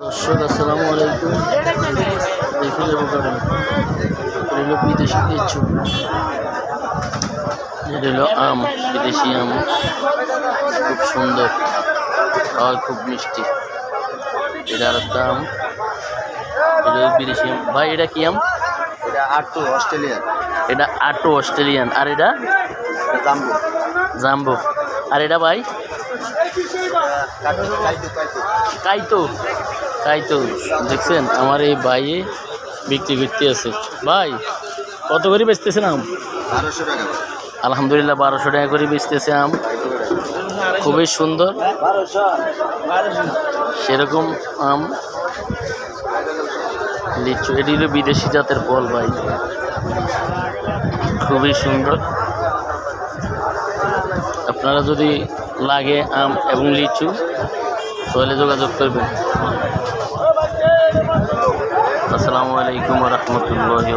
দর্শক আসসালামু আলাইকুম। দেখে যাব কারণ হলো বিদেশি লিচু এটা হলো আম বিদেশি আম। খুব সুন্দর আর খুব মিষ্টি। এটা আর একটা আম। এটা বিদেশি আম। ভাই এটা কি আম? এটা আটটু অস্ট্রেলিয়ান। এটা আটো অস্ট্রেলিয়ান। আর এটা? জাম্বু। জাম্বো। আর এটা ভাই? কাটু কাইতো কাইতো দেখছেন, আমার এই ভাইয়ে বিক্রি করতে আছে। ভাই, কত করে বেচতেছেন আম? আলহামদুলিল্লাহ, বারোশো টাকা করে বেচতেছে আম। খুবই সুন্দর। সেরকম আম। লিচু, এটি হলো বিদেশি জাতের ফল ভাই। খুবই সুন্দর। আপনারা যদি লাগে আম এবং লিচু তাহলে যোগাযোগ করবেন। আসসালামু আলাইকুম রহমতুল্লাহ